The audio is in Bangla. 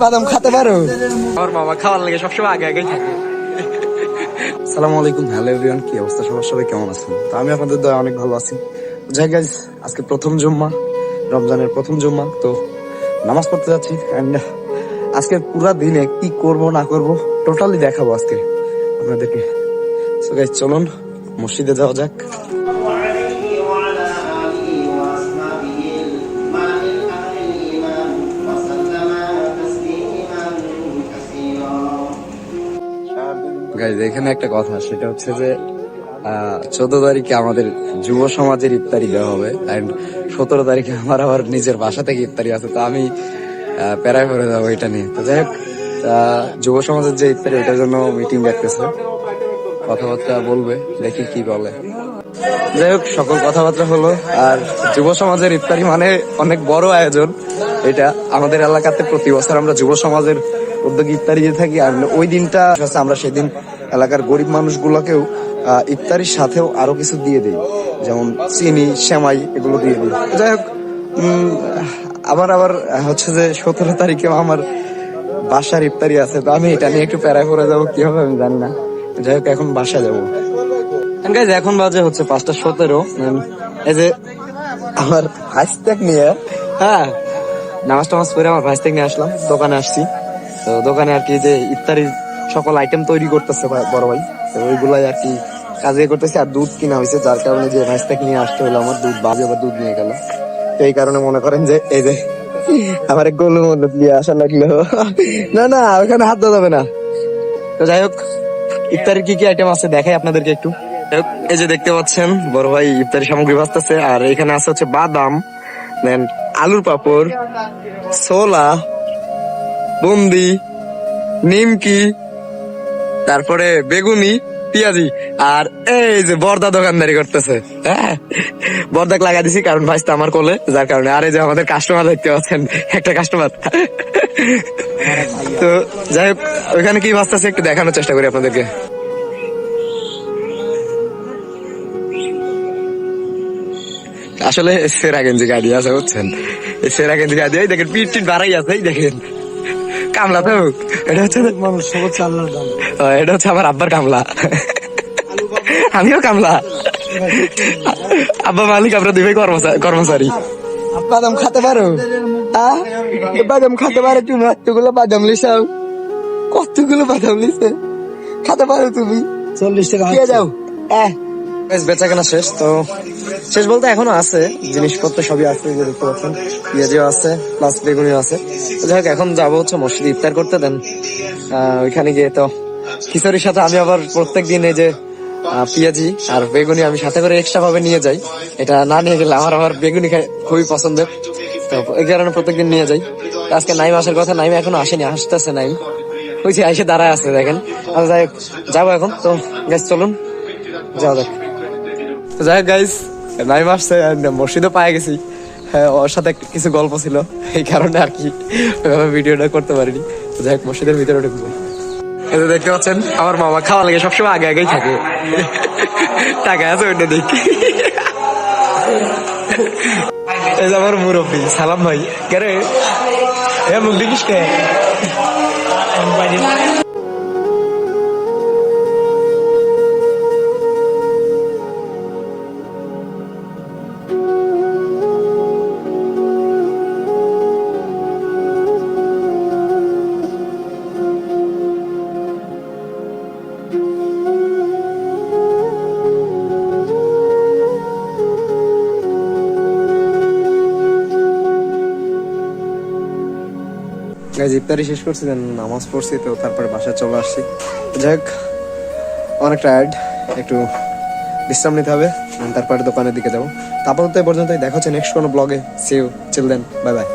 বাদাম খেতে পারো? আমার মামা খাওয়ার লাগে সবসময় আগে আগে থাকে। সালামু আলাইকুম হ্যালো এভরিওয়ান কি অবস্থা? সবার সবাই কেমন আছেন? তো আমি আপনাদের দয়া অনেক ভালো আছি। যাই গাইজ আজকে প্রথম জুম্মা রমজানের প্রথম জুম্মা তো নামাজ পড়তে যাচ্ছি অ্যান্ড আজকে পুরা দিনে কি করব না করব টোটালি দেখাবো আজকে আপনাদেরকে। সো গাইজ চলুন মসজিদে যাওয়া যাক। গাইজ এখানে একটা কথা, সেটা হচ্ছে যে চোদ্দ তারিখে আমাদের যুব সমাজের ইফতারি দেওয়া হবে অ্যান্ড সতেরো তারিখে আমার আবার নিজের বাসা থেকে ইফতারি আছে, তো আমি প্যারায় করে যাব এটা নিয়ে। তো যাই হোক যুব সমাজের যে ইফতারি, এটার জন্য মিটিং ডাকতেছে। কথাবার্তা বলবে, দেখি কি বলে। যাই হোক, সকল কথাবার্তা হলো, আর যুব সমাজের ইফতারি মানে অনেক বড় আয়োজন। এটা আমাদের এলাকাতে প্রতি বছর আমরা যুব সমাজের উদ্যোগে ইফতারি দিয়ে থাকি। আর ওই দিনটা আমরা সেদিন এলাকার গরিব মানুষগুলোকেও ইফতারির সাথেও আরও কিছু দিয়ে দিই। যেমন চিনি, সেমাই এগুলো দিয়ে দিই। যাই হোক আবার আবার হচ্ছে যে সতেরো তারিখেও আমার বাসার ইফতারি আছে, তো আমি এটা নিয়ে একটু প্যারা করে যাব, কি হবে আমি জানি না। যাই হোক, এখন বাসা যাব। এখন বাজে হচ্ছে পাঁচটা সতেরো। এই যে আমার ভাইস্টেক নিয়ে হ্যাঁ। নামাজ টামাজ পরে আমার ভাইস্টেক নিয়ে আসলাম, দোকানে আসছি। তো দোকানে আর কি যে ইফতারির সকল আইটেম তৈরি করতেছে বড় ভাই। তো ওইগুলাই আর কি কাজে করতেছে, আর দুধ কিনা হয়েছে, যার কারণে যে ভাইস থেকে নিয়ে আসতে হলো আমার, দুধ বাজে আবার দুধ নিয়ে গেল। তো এই কারণে মনে করেন যে এই যে আমার এক গোলু দিয়ে আসা লাগল। না না, ওখানে হাত দেওয়া যাবে না। তো যাই হোক, ইফতারের কি কি আইটেম আছে দেখাই আপনাদেরকে একটু। এই যে দেখতে পাচ্ছেন, বড় ভাই ইফতারি সামগ্রী বাঁচতেছে আর এখানে আছে হচ্ছে বাদাম, দেন আলুর পাপড়, ছোলা, বুন্দি, নিমকি, তারপরে বেগুনি, পিয়াজি, আর এই যে বর্দা দোকানদারি করতেছে। হ্যাঁ? বর্দাক লাগা দিছি, কারণ ভাইস্তা আমার কোলে, যার কারণে আর এই যে আমাদের কাস্টমার দেখতে পাচ্ছেন, একটা কাস্টমার তো যাই হোক, ওইখানে কি ভাবতেছে একটু দেখানোর চেষ্টা করি আপনাদেরকে। আসলে সেরা গেঞ্জি গাড়ি আছে বুঝছেন? এই সেরা গেঞ্জি গাড়ি এই দেখেন পিট টিট বাড়াই আছে এই দেখেন। কামলা তো এটা হচ্ছে মানুষ সবুজ চাল্লার দাম এটা হচ্ছে আমার আব্বার কামলা। আমিও কামলা। আব্বা মালিক আমরা দুই ভাই কর্মচারী। বাদাম খেতে পারো? বাদাম খেতে পারো তুমি এতগুলো বাদাম লিসাও কতগুলো বাদাম লিসে খেতে পারো তুমি? চল্লিশ টাকা দিয়ে যাও। বেশ বেচা কেনা শেষ তো শেষ বলতে এখনও আছে জিনিসপত্র সবই আছে যে দেখতে পাচ্ছেন পেঁয়াজিও আছে প্লাস বেগুনিও আছে। যাই হোক এখন যাব হচ্ছে মসজিদে ইফতার করতে দেন ওইখানে গিয়ে তো খিচুড়ির সাথে আমি আবার প্রত্যেক দিন এই যে পেঁয়াজি আর বেগুনি আমি সাথে করে এক্সট্রা ভাবে নিয়ে যাই। এটা না নিয়ে গেলে আমার আবার বেগুনি খাই খুবই পছন্দের। তো এই কারণে প্রত্যেকদিন নিয়ে যাই। আজকে নাইম আসার কথা নাইম এখনও আসেনি আসতেছে নাইম। ওই যে এসে দাঁড়ায় আছে দেখেন। যাই হোক, যাব এখন। তো গ্যাস চলুন। যাওয়া যাক যাই গাইস নাইম আসছে মসজিদও পায়ে গেছি। হ্যাঁ ওর সাথে কিছু গল্প ছিল, এই কারণে আর কি ভিডিওটা করতে পারিনি। যাই হোক মসজিদের ভিতরে ঢুকবো। যে দেখতে পাচ্ছেন, আমার মামা খাওয়া লাগে সবসময় আগে আগেই থাকে। টাকা আছে ওইটা দেখি এই যে আমার মুরব্বী, সালাম ভাই। কে রে? এ, মুখ দেখিস কে? গাইজ ইফতারি শেষ করছি দেন নামাজ পড়ছি, তো তারপরে বাসায় চলে আসছি। যাই হোক অনেক টায়ার্ড একটু বিশ্রাম নিতে হবে তারপরে দোকানের দিকে যাব। তো আপাতত এই পর্যন্তই, দেখা হচ্ছে নেক্সট কোনো ব্লগে সিউ চিলড্রেন বাই বাই